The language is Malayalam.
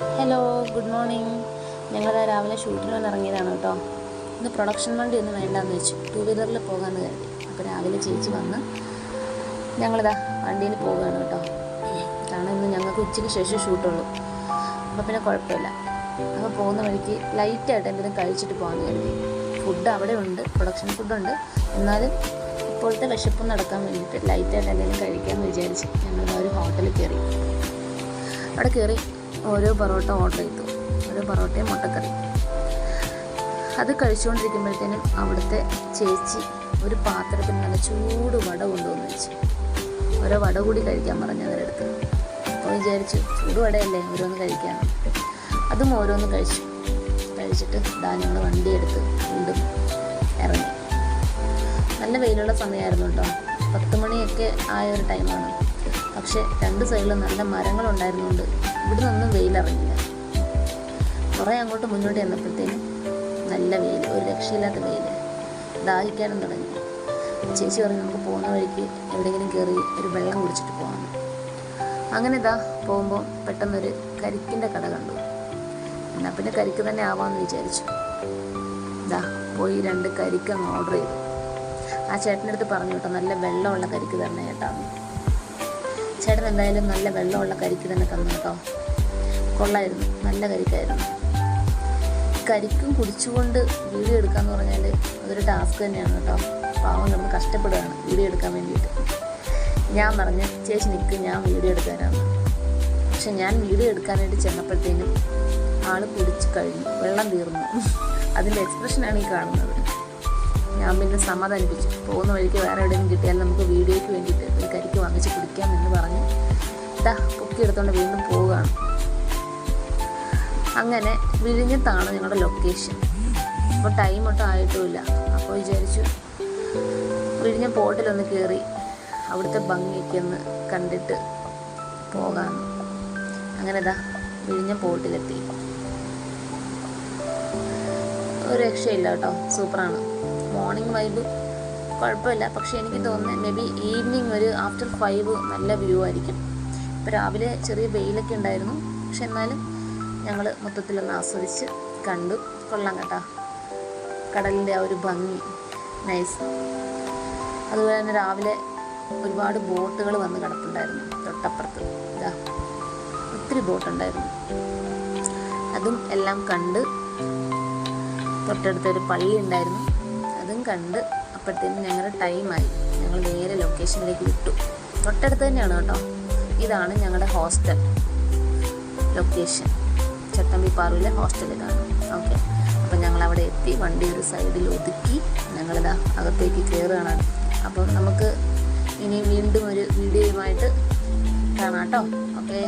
ഹലോ ഗുഡ് മോർണിംഗ് ഞങ്ങൾ രാവിലെ ഷൂട്ടിന് വന്ന് ഇറങ്ങിയതാണ് കേട്ടോ. ഇന്ന് പ്രൊഡക്ഷൻ വണ്ടി ഒന്നും വേണ്ടാന്ന് വെച്ചു ടൂ വീലറിൽ പോകാമെന്ന് കരുതി. അപ്പോൾ രാവിലെ ചേച്ചി വന്ന് ഞങ്ങളിതാ വണ്ടിയിൽ പോവുകയാണ് കേട്ടോ. കാരണം ഇന്ന് ഞങ്ങൾക്ക് ഉച്ചയ്ക്ക് ശേഷം ഷൂട്ടുള്ളൂ അപ്പോൾ പിന്നെ കുഴപ്പമില്ല. അപ്പോൾ പോകുന്ന വഴിക്ക് ലൈറ്റായിട്ട് എന്തെങ്കിലും കഴിച്ചിട്ട് പോകാമെന്ന് കരുതി. ഫുഡ് അവിടെ ഉണ്ട് പ്രൊഡക്ഷൻ ഫുഡുണ്ട് എന്നാലും ഇപ്പോഴത്തെ വിശപ്പ് നടക്കാൻ വേണ്ടിയിട്ട് ലൈറ്റായിട്ട് എന്തെങ്കിലും കഴിക്കാമെന്ന് വിചാരിച്ച് ഞങ്ങൾ ഒരു ഹോട്ടലിൽ കയറി അവിടെ കയറി ഓരോ പൊറോട്ട ഓർഡർ ചെയ്തു. ഓരോ പൊറോട്ടയും മുട്ടക്കറി. അത് കഴിച്ചുകൊണ്ടിരിക്കുമ്പോഴത്തേനും അവിടുത്തെ ചേച്ചി ഒരു പാത്രത്തിൽ നല്ല ചൂട് വട കൊണ്ടുവന്ന് വെച്ചു. ഓരോ വട കൂടി കഴിക്കാൻ പറഞ്ഞു അവരെടുത്ത് അപ്പോൾ വിചാരിച്ചു ചൂട് വടയല്ലേ ഓരോന്ന് കഴിക്കാൻ. അതും ഓരോന്ന് കഴിച്ചു. കഴിച്ചിട്ട് ദാ ഞങ്ങൾ വണ്ടി എടുത്ത് വീണ്ടും ഇറങ്ങി. നല്ല വെയിലുള്ള സമയമായിരുന്നു കേട്ടോ. പത്ത് മണിയൊക്കെ ആയ ഒരു ടൈമാണ്. പക്ഷെ രണ്ട് സൈഡിലും നല്ല മരങ്ങളുണ്ടായിരുന്നുകൊണ്ട് ഇവിടെ നിന്നും വെയിലിറങ്ങില്ല കുറേ അങ്ങോട്ട് മുന്നോട്ട് ചെന്നപ്പോഴത്തേനും നല്ല വെയിൽ ഒരു രക്ഷയില്ലാത്ത വെയിൽ. ദാഹിക്കാനും തുടങ്ങി. ചേച്ചി പറഞ്ഞു നമുക്ക് പോകുന്ന വഴിക്ക് എവിടെയെങ്കിലും കയറി ഒരു വെള്ളം കുടിച്ചിട്ട് പോകാം അങ്ങനെ ഇതാ പോകുമ്പോൾ പെട്ടെന്നൊരു കരിക്കിന്റെ കട കണ്ടു. എന്നാൽ പിന്നെ കരിക്ക് തന്നെ ആവാമെന്ന് വിചാരിച്ചു. ഇതാ പോയി രണ്ട് കരിക്ക് അങ്ങ് ഓർഡർ ചെയ്തു. ആ ചേട്ടന്റെ അടുത്ത് പറഞ്ഞു കേട്ടോ നല്ല വെള്ളമുള്ള കരിക്ക് തന്നെ ചേട്ടാ ചേട്ടൻ എന്തായാലും നല്ല വെള്ളമുള്ള കരിക്ക് തന്നെ തന്നു കേട്ടോ. കൊള്ളായിരുന്നു നല്ല കരിക്കായിരുന്നു. കരിക്കും കുടിച്ചുകൊണ്ട് വീഡിയോ എടുക്കാന്ന് പറഞ്ഞാൽ അതൊരു ടാസ്ക് തന്നെയാണ് കേട്ടോ. പാവം നമ്മൾ കഷ്ടപ്പെടുകയാണ് വീഡിയോ എടുക്കാൻ വേണ്ടിയിട്ട്. ഞാൻ പറഞ്ഞു ചേച്ചി നിൽക്ക് ഞാൻ വീഡിയോ എടുക്കാനാണ് പക്ഷെ ഞാൻ വീഡിയോ എടുക്കാനായിട്ട് ചെന്നപ്പോഴത്തേനും ആൾ കുടിച്ച് കഴിഞ്ഞു വെള്ളം തീർന്നു. അതിന്റെ എക്സ്പ്രഷനാണ് ഈ കാണുന്നത്. ഞാൻ പിന്നെ സമാധാനിപ്പിച്ചു പോകുന്ന വഴിക്ക് വേറെ എവിടെയെങ്കിലും കിട്ടിയാൽ നമുക്ക് വീഡിയോയ്ക്ക് വേണ്ടിയിട്ട് ഒരു കരിക്ക് വാങ്ങിച്ച് കുടിക്കാം എന്ന് പറഞ്ഞ് ഇതാ പൊക്കി എടുത്തുകൊണ്ട് വീണ്ടും പോവുകയാണ്. അങ്ങനെ വിഴിഞ്ഞത്താണ് ഞങ്ങളുടെ ലൊക്കേഷൻ അപ്പോൾ ടൈം ഒട്ടും ആയിട്ടുമില്ല. അപ്പോൾ വിചാരിച്ചു വിഴിഞ്ഞ പോട്ടിലൊന്ന് കയറി അവിടുത്തെ ഭംഗിയൊക്കെ ഒന്ന് കണ്ടിട്ട് പോകാം അങ്ങനെ ഇതാ വിഴിഞ്ഞ പോട്ടിലെത്തി ഒരു രക്ഷയില്ല കേട്ടോ. സൂപ്പറാണ്. മോർണിംഗ് വൈബ് കുഴപ്പമില്ല. പക്ഷേ എനിക്ക് തോന്നുന്നത് മേ ബി ഈവനിങ് ഒരു ആഫ്റ്റർ ഫൈവ് നല്ല വ്യൂ ആയിരിക്കും. ഇപ്പോൾ രാവിലെ ചെറിയ വെയിലൊക്കെ ഉണ്ടായിരുന്നു. പക്ഷെ എന്നാലും ഞങ്ങൾ മൊത്തത്തിലൊന്ന് ആസ്വദിച്ച് കണ്ടു. കൊള്ളാം കേട്ടോ. കടലിന്റെ ആ ഒരു ഭംഗി. നൈസ് അതുപോലെ തന്നെ രാവിലെ ഒരുപാട് ബോട്ടുകൾ വന്ന് കിടപ്പുണ്ടായിരുന്നു. തൊട്ടപ്പുറത്ത്. ഇതാ ഒത്തിരി ബോട്ടുണ്ടായിരുന്നു. അതും എല്ലാം കണ്ട് തൊട്ടടുത്തൊരു പള്ളി ഉണ്ടായിരുന്നു. കണ്ട് അപ്പോഴത്തേനും ഞങ്ങളുടെ ടൈമായി ഞങ്ങൾ നേരെ ലൊക്കേഷനിലേക്ക് വിട്ടു. തൊട്ടടുത്ത് തന്നെയാണ് കേട്ടോ. ഇതാണ് ഞങ്ങളുടെ ഹോസ്റ്റൽ ലൊക്കേഷൻ ചട്ടമ്പി പാറൂലെ ഹോസ്റ്റൽ ഇതാണ്. ഓക്കെ അപ്പം ഞങ്ങൾ അവിടെ എത്തി. വണ്ടി ഒരു സൈഡിൽ ഒതുക്കി ഞങ്ങളിതാ അകത്തേക്ക് കയറുകയാണ് അപ്പോൾ നമുക്ക് ഇനി വീണ്ടും ഒരു വീഡിയോയുമായിട്ട് കാണാം കേട്ടോ. ഓക്കെ